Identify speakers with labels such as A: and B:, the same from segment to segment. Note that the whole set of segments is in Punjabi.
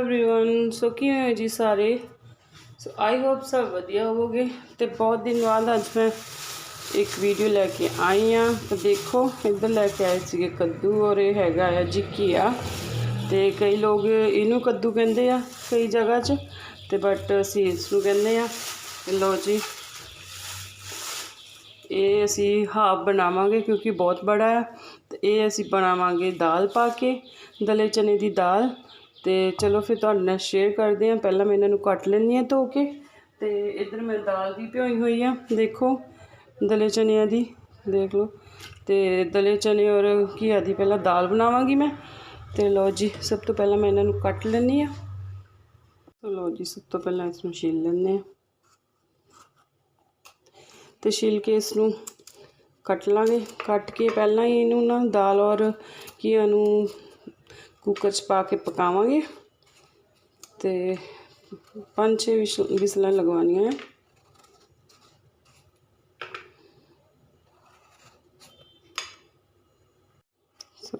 A: एवरीवन ਸੋ ਕਿਵੇਂ ਹੋ ਜੀ ਸਾਰੇ ਸੋ ਆਈ ਹੋਪ ਸਭ ਵਧੀਆ ਹੋਵੋਗੇ ਤੇ ਬਹੁਤ ਦਿਨ ਬਾਅਦ ਅੱਜ ਮੈਂ ਇੱਕ ਵੀਡੀਓ ਲੈ ਕੇ ਆਈ ਆ ਤੇ ਦੇਖੋ ਇੱਧਰ ਲੈ ਕੇ ਆਏ ਸੀਗੇ ਕੱਦੂ ਔਰ ਇਹ ਹੈਗਾ ਆ ਜੀ ਘੀਆ ਤੇ ਕਈ ਲੋਕ ਇਹਨੂੰ ਕੱਦੂ ਕਹਿੰਦੇ ਆ ਕਈ ਜਗ੍ਹਾ 'ਚ ਤੇ ਬਟ ਅਸੀਂ ਇਸ ਨੂੰ ਕਹਿੰਦੇ ਆ ਤੇ ਲਓ ਜੀ ਇਹ ਅਸੀਂ ਹਾਫ ਬਣਾਵਾਂਗੇ ਕਿਉਂਕਿ ਬਹੁਤ ਬੜਾ ਹੈ ਤੇ ਇਹ ਅਸੀਂ ਬਣਾਵਾਂਗੇ ਦਾਲ ਪਾ ਕੇ ਦਲੇ ਚਨੇ ਦੀ ਦਾਲ ਤੇ ਚਲੋ ਫਿਰ ਤੁਹਾਡੇ ਨਾਲ ਸ਼ੇਅਰ ਕਰਦੇ ਹਾਂ। ਪਹਿਲਾਂ ਮੈਂ ਇਹਨਾਂ ਨੂੰ ਕੱਟ ਲੈਂਦੀ ਹਾਂ ਧੋ ਕੇ। ਤੇ ਇੱਧਰ ਮੈਂ ਦਾਲ ਵੀ ਭਿਓਈ ਹੋਈ ਆ, ਦੇਖੋ, ਦਲੇ ਚਨਿਆਂ ਦੀ, ਦੇਖ ਲਓ। ਤੇ ਦਲੇ ਚਨੇ ਔਰ ਘੀਆ ਦੀ ਪਹਿਲਾਂ ਦਾਲ ਬਣਾਵਾਂਗੀ ਮੈਂ। ਤੇ ਲਓ ਜੀ, ਸਭ ਤੋਂ ਪਹਿਲਾਂ ਮੈਂ ਇਹਨਾਂ ਨੂੰ ਕੱਟ ਲੈਂਦੀ ਆ ਲਓ ਜੀ, ਸਭ ਤੋਂ ਪਹਿਲਾਂ ਇਸ ਨੂੰ ਛਿੱਲ ਲੈਂਦੇ ਆ ਤੇ ਛਿੱਲ ਕੇ ਇਸ ਨੂੰ ਕੱਟ ਲਾਂਗੇ। ਕੱਟ ਕੇ ਪਹਿਲਾਂ ਹੀ ਇਹਨੂੰ ਨਾ ਦਾਲ ਔਰ ਘੀਆ ਨੂੰ ਕੁੱਕਰ 'ਚ ਪਾ ਕੇ ਪਕਾਵਾਂਗੇ। ਤੇ ਪੰਜ ਛੇ ਵਿਸ਼- ਵਿਸਲਾਂ ਲਗਵਾਉਣੀਆਂ ਹੈ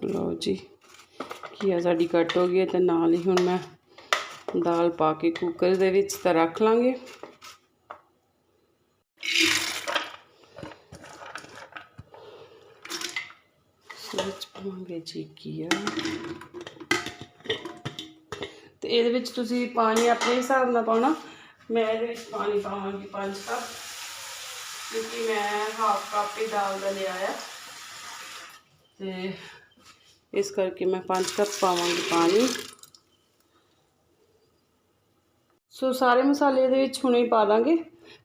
A: ਲਓ ਜੀ ਘੀਆ ਸਾਡੀ ਕੱਟ ਹੋ ਗਈ ਹੈ ਤੇ ਨਾਲ ਹੀ ਹੁਣ ਮੈਂ ਦਾਲ ਪਾ ਕੇ ਕੁੱਕਰ ਦੇ ਵਿੱਚ ਤਾਂ ਰੱਖ ਲਾਂਗੇ। ਵਿੱਚ ਪਾਵਾਂਗੇ ਜੀ ਘੀਆ। ਤੇ ਇਹਦੇ ਵਿੱਚ ਤੁਸੀਂ ਪਾਣੀ ਆਪਣੇ ਹਿਸਾਬ ਨਾਲ ਪਾਉਣਾ। ਮੈਂ ਇਹਦੇ ਵਿੱਚ ਪਾਣੀ ਪਾਵਾਂਗੀ ਪੰਜ ਕੱਪ, ਕਿਉਂਕਿ ਮੈਂ ਹਾਫ ਕੱਪ ਹੀ ਦਾਲ ਦਾ ਲਿਆ ਆ। ਤੇ ਇਸ ਕਰਕੇ ਮੈਂ ਪੰਜ ਕੱਪ ਪਾਵਾਂਗੀ ਪਾਣੀ। ਸੋ ਸਾਰੇ ਮਸਾਲੇ ਇਹਦੇ ਵਿੱਚ ਹੁਣੇ ਪਾ ਦਾਂਗੇ।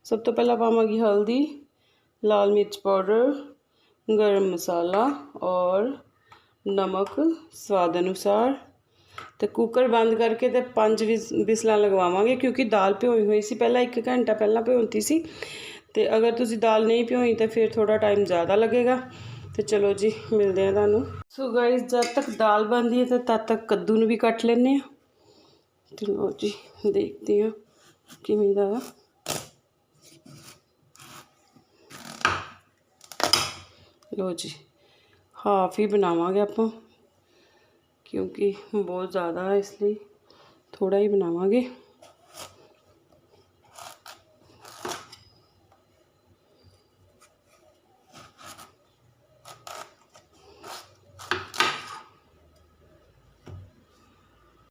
A: ਸਭ ਤੋਂ ਪਹਿਲਾਂ ਪਾਵਾਂਗੀ ਹਲਦੀ, ਲਾਲ ਮਿਰਚ ਪਾਊਡਰ, ਗਰਮ ਮਸਾਲਾ ਔਰ ਨਮਕ ਸਵਾਦ ਅਨੁਸਾਰ। ਤੇ ਕੁੱਕਰ ਬੰਦ ਕਰਕੇ ਤੇ ਪੰਜ ਵਿਸਲਾਂ ਲਗਵਾਵਾਂਗੇ, ਕਿਉਂਕਿ ਦਾਲ ਭਿਓਈ ਹੋਈ ਸੀ, ਪਹਿਲਾਂ 1 ਘੰਟਾ ਪਹਿਲਾਂ ਭਿਉਂਤੀ ਸੀ। ਤੇ ਅਗਰ ਤੁਸੀਂ ਦਾਲ ਨਹੀਂ ਭਿਓਈ ਤਾਂ ਫਿਰ ਥੋੜਾ ਟਾਈਮ ਜ਼ਿਆਦਾ ਲੱਗੇਗਾ। ਤੇ ਚਲੋ ਜੀ, ਮਿਲਦੇ ਆ ਤੁਹਾਨੂੰ। ਸੋ ਗਾਇਸ ਜਦ ਤੱਕ ਦਾਲ ਬਣਦੀ ਹੈ ਤੇ ਤਦ ਤੱਕ ਕੱਦੂ ਨੂੰ ਵੀ ਕੱਟ ਲੈਣੇ ਆ ਤੇ ਲੋ ਜੀ, ਦੇਖਦੇ ਆ ਕਿਵੇਂ ਦਾ ਆ। ਲੋ ਜੀ ਹਾਫ ਹੀ ਬਣਾਵਾਂਗੇ ਆਪਾਂ। ਕਿਉਂਕਿ ਬਹੁਤ ਜ਼ਿਆਦਾ ਹੈ ਇਸ ਲਈ ਥੋੜਾ ਹੀ ਬਣਾਵਾਂਗੇ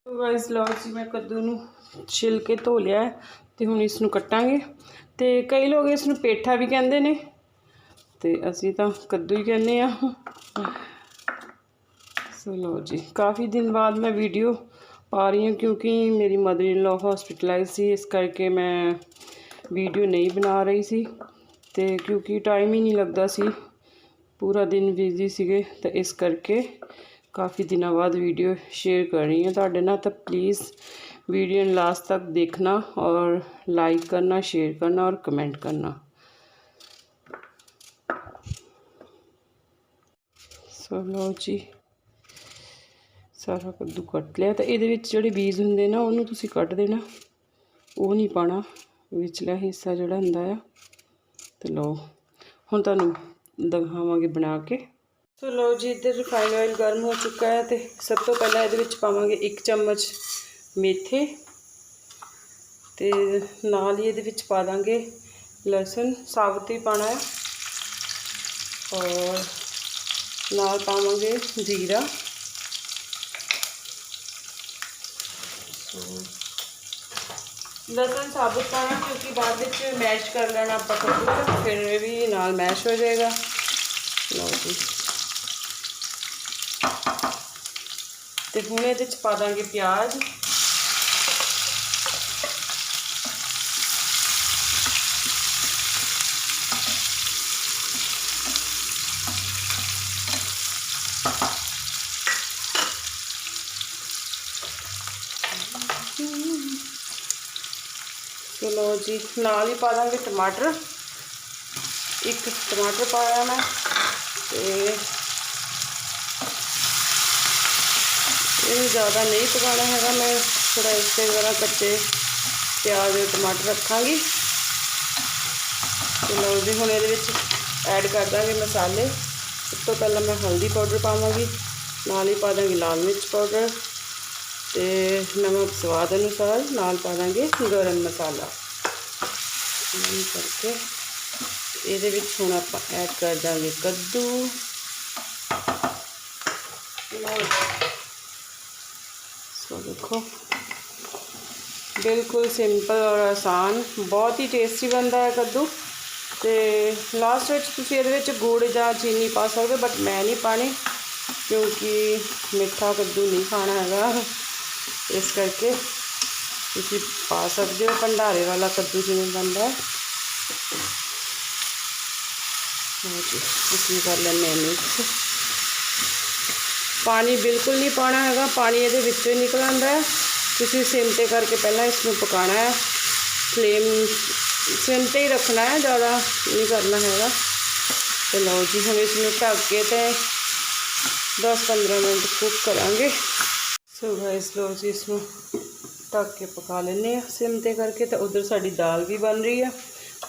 A: ਗਾਇਸ ਲਓ ਜੀ ਮੈਂ ਕੱਦੂ ਨੂੰ ਛਿਲ ਕੇ ਧੋ ਲਿਆ ਹੈ ਤੇ ਹੁਣ ਇਸ ਨੂੰ ਕੱਟਾਂਗੇ ਤੇ ਕਈ ਲੋਕ ਇਸ ਨੂੰ ਪੇਠਾ ਵੀ ਕਹਿੰਦੇ ਨੇ ਤੇ ਅਸੀਂ ਤਾਂ ਕੱਦੂ ਹੀ ਕਹਿੰਦੇ ਆ ਸੋ ਲੋ ਜੀ। ਕਾਫੀ ਦਿਨ ਬਾਅਦ ਮੈਂ ਵੀਡੀਓ ਪਾ ਰਹੀ ਹਾਂ ਕਿਉਂਕਿ ਮੇਰੀ ਮਦਰ ਇਨ ਲਾ ਹਸਪੀਟਲਾਈਜ਼ ਸੀ, ਇਸ ਕਰਕੇ ਮੈਂ ਵੀਡੀਓ ਨਹੀਂ ਬਣਾ ਰਹੀ ਸੀ ਤੇ ਕਿਉਂਕਿ ਟਾਈਮ ਹੀ ਨਹੀਂ ਲੱਗਦਾ ਸੀ। ਪੂਰਾ ਦਿਨ ਬਿਜ਼ੀ ਸੀਗੇ ਤਾਂ ਇਸ ਕਰਕੇ ਕਾਫੀ ਦਿਨਾਂ ਬਾਅਦ ਵੀਡੀਓ ਸ਼ੇਅਰ ਕਰ ਰਹੀ ਹਾਂ ਤੁਹਾਡੇ ਨਾਲ। ਤਾਂ ਪਲੀਜ਼ ਵੀਡੀਓ ਨੂੰ ਲਾਸਟ ਤੱਕ ਦੇਖਣਾ ਔਰ ਲਾਈਕ ਕਰਨਾ ਸ਼ੇਅਰ ਕਰਨਾ ਔਰ ਕਮੈਂਟ ਕਰਨਾ। ਸੋ ਲਓ ਜੀ। ਸਾਰਾ ਕੱਦੂ ਕੱਟ ਲਿਆ ਤਾਂ ਇਹਦੇ ਵਿੱਚ ਜਿਹੜੇ ਬੀਜ ਹੁੰਦੇ ਨਾ, ਉਹਨੂੰ ਤੁਸੀਂ ਕੱਟ ਦੇਣਾ। ਉਹ ਨਹੀਂ ਪਾਣਾ ਵਿਚਲਾ ਹਿੱਸਾ ਜਿਹੜਾ ਹੁੰਦਾ ਆ, ਤੇ ਲਓ। ਹੁਣ ਤੁਹਾਨੂੰ ਦਿਖਾਵਾਂਗੇ ਬਣਾ ਕੇ। ਸੋ ਲਓ ਜੀ, ਇੱਧਰ ਰਿਫਾਈਨ ਆਇਲ ਗਰਮ ਹੋ ਚੁੱਕਾ ਹੈ ਤੇ ਸਭ ਤੋਂ ਪਹਿਲਾਂ ਇਹਦੇ ਵਿੱਚ ਪਾਵਾਂਗੇ 1 ਚਮਚ ਮੇਥੇ। ਤੇ ਨਾਲ ਹੀ ਇਹਦੇ ਵਿੱਚ ਪਾ ਦਾਂਗੇ ਲਸਣ, ਸਾਬਤ ਹੀ ਪਾਣਾ ਹੈ ਔਰ ਨਾਲ ਪਾਵਾਂਗੇ ਜੀਰਾ। ਲਸਣ ਸਾਬਤ ਪਾਣਾ ਕਿਉਂਕਿ ਬਾਅਦ ਵਿੱਚ ਮੈਸ਼ ਕਰ ਲੈਣਾ ਆਪਾਂ ਕੱਦੂ ਫਿਰ ਇਹ ਵੀ ਨਾਲ ਮੈਸ਼ ਹੋ ਜਾਏਗਾ। ਲਓ ਜੀ। ਤੇ ਹੁਣ ਇਹਦੇ 'ਚ ਪਾ ਦਾਂਗੇ ਪਿਆਜ਼। ਚਲੋ ਨਾਲ ਹੀ ਪਾ ਦਾਂਗੇ ਟਮਾਟਰ। ਇੱਕ ਟਮਾਟਰ ਪਾਇਆ ਮੈਂ, ਤੇ ਇਹ ਜ਼ਿਆਦਾ ਨਹੀਂ ਪਕਾਉਣਾ ਹੈਗਾ। ਮੈਂ ਥੋੜਾ ਇਸੇ ਤਰ੍ਹਾਂ ਕੱਚੇ ਪਿਆਜ਼, ਟਮਾਟਰ ਰੱਖਾਂਗੀ। ਚਲੋ ਜੀ, ਹੁਣ ਇਹਦੇ ਵਿੱਚ ਐਡ ਕਰ ਦਾਂਗੇ ਮਸਾਲੇ। ਸਭ ਤੋਂ ਪਹਿਲਾਂ ਮੈਂ ਹਲਦੀ ਪਾਊਡਰ ਪਾਵਾਂਗੀ। ਨਾਲ ਹੀ ਪਾ ਦਾਂਗੀ ਲਾਲ ਮਿਰਚ ਪਾਊਡਰ। ਤੇ ਨਮਕ ਸਵਾਦ ਅਨੁਸਾਰ ਨਾਲ ਪਾ ਦਾਂਗੇ ਗਰਮ ਮਸਾਲਾ। ਇਹ ਕਰਕੇ ਇਹਦੇ ਵਿੱਚ ਹੁਣ ਆਪਾਂ ਐਡ ਕਰ ਦਾਂਗੇ ਕੱਦੂ। ਸੋ ਦੇਖੋ, ਬਿਲਕੁਲ ਸਿੰਪਲ ਔਰ ਆਸਾਨ, ਬਹੁਤ ਹੀ ਟੇਸਟੀ ਬਣਦਾ ਹੈ ਕੱਦੂ। ਤੇ ਲਾਸਟ ਵਿੱਚ ਤੁਸੀਂ ਇਹਦੇ ਵਿੱਚ ਗੁੜ ਜਾਂ ਚੀਨੀ ਪਾ ਸਕਦੇ ਬਟ ਮੈਂ ਨਹੀਂ ਪਾਣੀ, ਕਿਉਂਕਿ ਮਿੱਠਾ ਕੱਦੂ ਨਹੀਂ ਖਾਣਾ ਹੈਗਾ। ਇਸ ਕਰਕੇ ਤੁਸੀਂ ਪਾ ਸਕਦੇ ਹੋ ਭੰਡਾਰੇ ਵਾਲਾ ਕੱਦੂ ਜਿਵੇਂ ਬਣਦਾ ਹੈ ਜੀ ਤੁਸੀਂ ਕਰ ਲੈਂਦੇ ਹਾਂ ਮਿਕਸ ਪਾਣੀ ਬਿਲਕੁਲ ਨਹੀਂ ਪਾਣਾ ਹੈਗਾ ਪਾਣੀ ਇਹਦੇ ਵਿੱਚੋਂ ਹੀ ਨਿਕਲ ਆਉਂਦਾ ਹੈ ਤੁਸੀਂ ਸਿਮ ਤੇ ਕਰਕੇ ਪਹਿਲਾਂ ਇਸ ਨੂੰ ਪਕਾਉਣਾ ਹੈ ਫਲੇਮ ਸਿਮ ਤੇ ਹੀ ਰੱਖਣਾ ਹੈ ਜ਼ਿਆਦਾ ਨਹੀਂ ਕਰਨਾ ਹੈਗਾ ਤੇ ਲਓ ਜੀ ਹੁਣ ਇਸ ਨੂੰ ਢੱਕ ਕੇ ਤੇ 10-15 ਮਿੰਟ ਕੁੱਕ ਕਰਾਂਗੇ ਸੋ ਗਾਇਸ ਲਓ ਜੀ ਇਸ ਨੂੰ ਢੱਕ ਕੇ ਪਕਾ ਲੈਂਦੇ ਆ ਸਿਮ ਤੇ ਕਰਕੇ ਤਾਂ ਉਧਰ ਸਾਡੀ ਦਾਲ ਵੀ ਬਣ ਰਹੀ ਆ।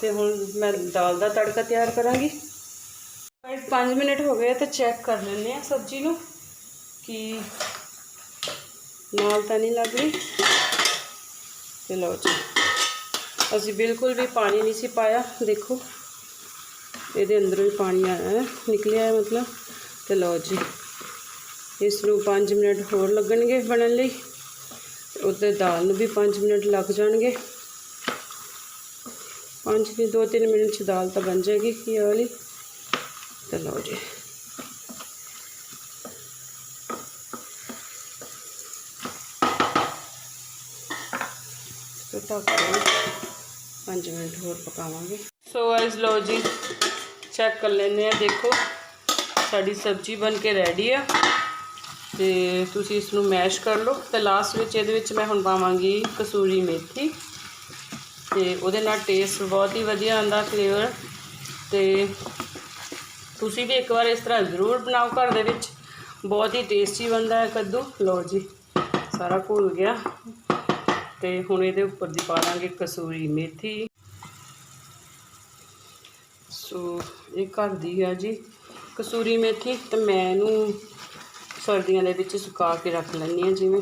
A: ਤੇ ਹੁਣ ਮੈਂ ਦਾਲ ਦਾ ਤੜਕਾ ਤਿਆਰ ਕਰਾਂਗੀ। ਗਾਇਸ 5 ਮਿੰਟ ਹੋ ਗਏ ਤਾਂ ਚੈੱਕ ਕਰ ਲੈਂਦੇ ਆ ਸਬਜ਼ੀ ਨੂੰ ਕਿ ਨਾਲ ਤਾਂ ਨਹੀਂ ਲੱਗ ਰਹੀ। ਤੇ ਲਓ ਜੀ, ਅਸੀਂ ਬਿਲਕੁਲ ਵੀ ਪਾਣੀ ਨਹੀਂ ਸੀ ਪਾਇਆ, ਦੇਖੋ। ਇਹਦੇ ਅੰਦਰੋਂ ਹੀ ਪਾਣੀ ਆਇਆ ਨਿਕਲਿਆ ਹੈ ਮਤਲਬ। ਤੇ ਲਓ ਜੀ, ਇਸ ਨੂੰ 5 ਮਿੰਟ ਹੋਰ ਲੱਗਣਗੇ ਬਣਨ ਲਈ। ਉੱਤੇ ਦਾਲ ਨੂੰ ਵੀ 5 ਮਿੰਟ ਲੱਗ ਜਾਣਗੇ 5 ਕਿ 2-3 ਮਿੰਟ ਚ ਦਾਲ ਤਾਂ ਬਣ ਜਾਏਗੀ ਇਹ ਵਾਲੀ ਤੇ ਲਓ ਜੀ ਤੇ ਢੱਕ ਕੇ 5 ਮਿੰਟ ਹੋਰ ਪਕਾਵਾਂਗੇ ਸੋ ਗਾਇਸ ਲਓ ਜੀ ਚੈੱਕ ਕਰ ਲੈਂਦੇ ਆ ਦੇਖੋ ਸਾਡੀ ਸਬਜ਼ੀ ਬਣ ਕੇ ਰੈਡੀ ਆ ਤੇ ਤੁਸੀਂ ਇਸ ਨੂੰ ਮੈਸ਼ ਕਰ ਲਓ ਤੇ ਲਾਸਟ ਵਿੱਚ ਇਹਦੇ ਵਿੱਚ ਮੈਂ ਹੁਣ ਪਾਵਾਂਗੀ ਕਸੂਰੀ ਮੇਥੀ ਤੇ ਉਹਦੇ ਨਾਲ ਟੇਸਟ ਬਹੁਤ ਹੀ ਵਧੀਆ ਆਉਂਦਾ ਫਲੇਵਰ ਤੇ ਤੁਸੀਂ ਵੀ ਇੱਕ ਵਾਰ ਇਸ ਤਰ੍ਹਾਂ ਜ਼ਰੂਰ ਬਣਾਓ ਘਰ ਦੇ ਵਿੱਚ। ਬਹੁਤ ਹੀ ਟੇਸਟੀ ਬਣਦਾ ਹੈ ਕੱਦੂ। ਲਓ ਜੀ, ਸਾਰਾ ਘੁਲ ਗਿਆ ਤੇ ਹੁਣ ਇਹਦੇ ਉੱਪਰ ਦੀ ਪਾ ਲਾਂਗੇ ਕਸੂਰੀ ਮੇਥੀ। ਸੋ ਇਹ ਘਰ ਦੀ ਆ ਜੀ ਕਸੂਰੀ ਮੇਥੀ ਤੇ ਮੈਂ ਇਹਨੂੰ ਸਰਦੀਆਂ ਦੇ ਵਿੱਚ ਸੁਕਾ ਕੇ ਰੱਖ ਲੈਂਦੀ ਹਾਂ ਜਿਵੇਂ।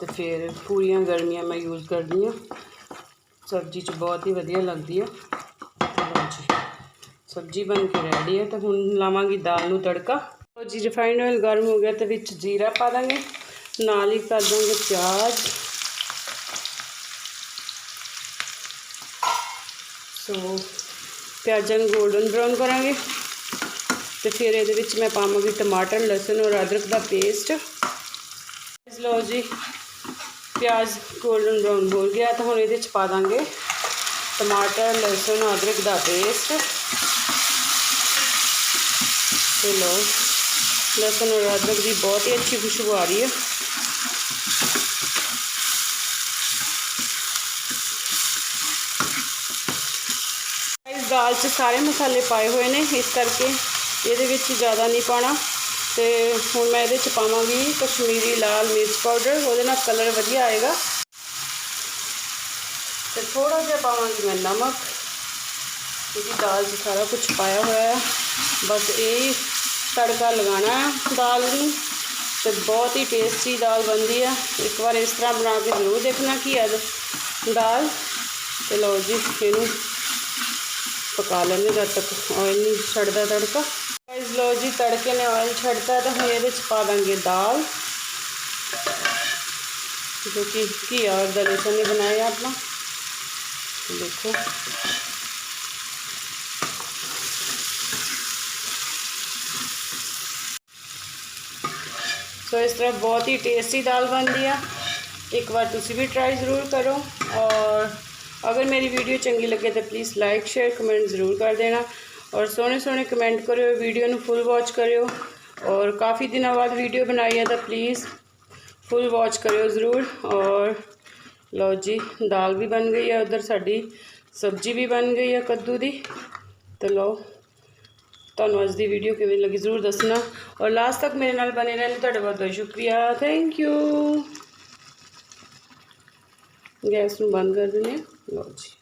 A: ਤੇ ਫਿਰ ਪੂਰੀਆਂ ਗਰਮੀਆਂ ਮੈਂ ਯੂਜ਼ ਕਰਦੀ ਹਾਂ। ਸਬਜ਼ੀ 'ਚ ਬਹੁਤ ਹੀ ਵਧੀਆ ਲੱਗਦੀ ਆ। ਸਬਜ਼ੀ ਬਣ ਕੇ ਰੈਡੀ ਹੈ ਤੇ ਹੁਣ ਲਾਵਾਂਗੀ ਦਾਲ ਨੂੰ ਤੜਕਾ। ਲਓ ਜੀ ਰਿਫਾਈਨਡ ਆਇਲ ਗਰਮ ਹੋ ਗਿਆ ਤੇ ਵਿੱਚ ਜੀਰਾ ਪਾ ਦਾਂਗੇ। ਨਾਲ ਹੀ ਕਰ ਦਾਂਗੇ ਪਿਆਜ਼। ਸੋ ਪਿਆਜ਼ਾਂ ਨੂੰ 골ਡਨ ਬ੍ਰਾਊਨ ਕਰਾਂਗੇ। ਤੇ ਫਿਰ ਇਹਦੇ ਵਿੱਚ ਮੈਂ ਪਾਵਾਂਗੀ ਟਮਾਟਰ, ਲਸਣ ਔਰ ਅਦਰਕ ਦਾ ਪੇਸਟ ਲਓ ਜੀ, ਪਿਆਜ਼ 골ਡਨ ਬ੍ਰਾਊਨ ਹੋ ਗਿਆ, ਤਾਂ ਹੁਣ ਇਹਦੇ ਵਿੱਚ ਪਾ ਦਾਂਗੇ ਟਮਾਟਰ, ਲਸਣ, ਅਦਰਕ ਦਾ ਪੇਸਟ ਤੇ ਲਓ, ਲਸਣ ਔਰ ਅਦਰਕ ਦੀ ਬਹੁਤ ਹੀ ਅੱਛੀ ਖੁਸ਼ਬੂ ਆ ਰਹੀ ਹੈ। ਦਾਲ 'ਚ ਸਾਰੇ ਮਸਾਲੇ ਪਾਏ ਹੋਏ ਨੇ, ਇਸ ਕਰਕੇ ਇਹਦੇ ਵਿੱਚ ਜ਼ਿਆਦਾ ਨਹੀਂ ਪਾਣਾ ਤੇ ਹੁਣ ਮੈਂ ਇਹਦੇ 'ਚ ਪਾਵਾਂਗੀ ਕਸ਼ਮੀਰੀ ਲਾਲ ਮਿਰਚ ਪਾਊਡਰ, ਉਹਦੇ ਨਾਲ ਕਲਰ ਵਧੀਆ ਆਏਗਾ। ਤੇ ਥੋੜਾ ਜਿਹਾ ਪਾਵਾਂਗੀ ਮੈਂ ਨਮਕ, ਕਿਉਂਕਿ ਦਾਲ 'ਚ ਸਾਰਾ ਕੁਝ ਪਾਇਆ ਹੋਇਆ ਹੈ। ਬਸ ਇਹ ਤੜਕਾ ਲਗਾਉਣਾ ਹੈ ਦਾਲ ਨੂੰ, ਤੇ ਬਹੁਤ ਹੀ ਟੇਸਟੀ ਦਾਲ ਬਣਦੀ ਹੈ। ਇੱਕ ਵਾਰ ਇਸ ਤਰ੍ਹਾਂ ਬਣਾ ਕੇ ਜ਼ਰੂਰ ਦੇਖਣਾ ਕਿ ਅੱਜ ਦਾਲ, ਤੇ ਲਓ ਜੀ, ਇਹਨੂੰ ਪਕਾ ਲੈਂਦੇ ਜਦ ਤੱਕ ਆਇਲ ਨਹੀਂ ਛੱਡਦਾ ਤੜਕਾ। ਗਾਇਸ ਲਓ ਜੀ ਤੜਕੇ ਨੇ ਆਇਲ ਛੱਡਤਾ ਤਾਂ ਹੁਣ ਇਹਦੇ ਚ ਪਾ ਦਾਂਗੇ ਦਾਲ ਜੋ ਕਿ ਘੀਆ ਔਰ ਦਲੇਸਨ ਨੇ ਬਣਾਇਆ ਆਪਣਾ ਦੇਖੋ ਸੋ ਇਸ ਤਰ੍ਹਾਂ ਬਹੁਤ ਹੀ ਟੇਸਟੀ ਦਾਲ ਬਣਦੀ ਆ ਇੱਕ ਵਾਰ ਤੁਸੀਂ ਵੀ ਟਰਾਈ ਜ਼ਰੂਰ ਕਰੋ ਔਰ ਅਗਰ ਮੇਰੀ ਵੀਡੀਓ ਚੰਗੀ ਲੱਗੇ ਤਾਂ ਪਲੀਜ਼ ਲਾਈਕ ਸ਼ੇਅਰ ਕਮੈਂਟ ਜ਼ਰੂਰ ਕਰ ਦੇਣਾ ਔਰ ਸੋਹਣੇ ਸੋਹਣੇ ਕਮੈਂਟ ਕਰਿਓ ਵੀਡੀਓ ਨੂੰ ਫੁੱਲ ਵਾਚ ਕਰਿਓ ਔਰ ਕਾਫੀ ਦਿਨਾਂ ਬਾਅਦ ਵੀਡੀਓ ਬਣਾਈ ਹੈ ਤਾਂ ਪਲੀਜ਼ ਫੁੱਲ ਵਾਚ ਕਰਿਓ ਜ਼ਰੂਰ ਔਰ ਲਓ ਜੀ ਦਾਲ ਵੀ ਬਣ ਗਈ ਹੈ ਉਧਰ ਸਾਡੀ ਸਬਜ਼ੀ ਵੀ ਬਣ ਗਈ ਹੈ ਕੱਦੂ ਦੀ ਤੇ ਲਓ ਤੁਹਾਨੂੰ ਅੱਜ ਦੀ ਵੀਡੀਓ ਕਿਵੇਂ ਲੱਗੀ ਜ਼ਰੂਰ ਦੱਸਣਾ ਔਰ ਲਾਸਟ ਤੱਕ ਮੇਰੇ ਨਾਲ ਬਨੇ ਰਹਿਣ ਲਈ ਤੁਹਾਡਾ ਬਹੁਤ ਬਹੁਤ ਸ਼ੁਕਰੀਆ ਥੈਂਕ ਯੂ ਗੈਸ ਨੂੰ ਬੰਦ ਕਰ ਦਿੰਦੇ ਹਾਂ ਲਓ ਜੀ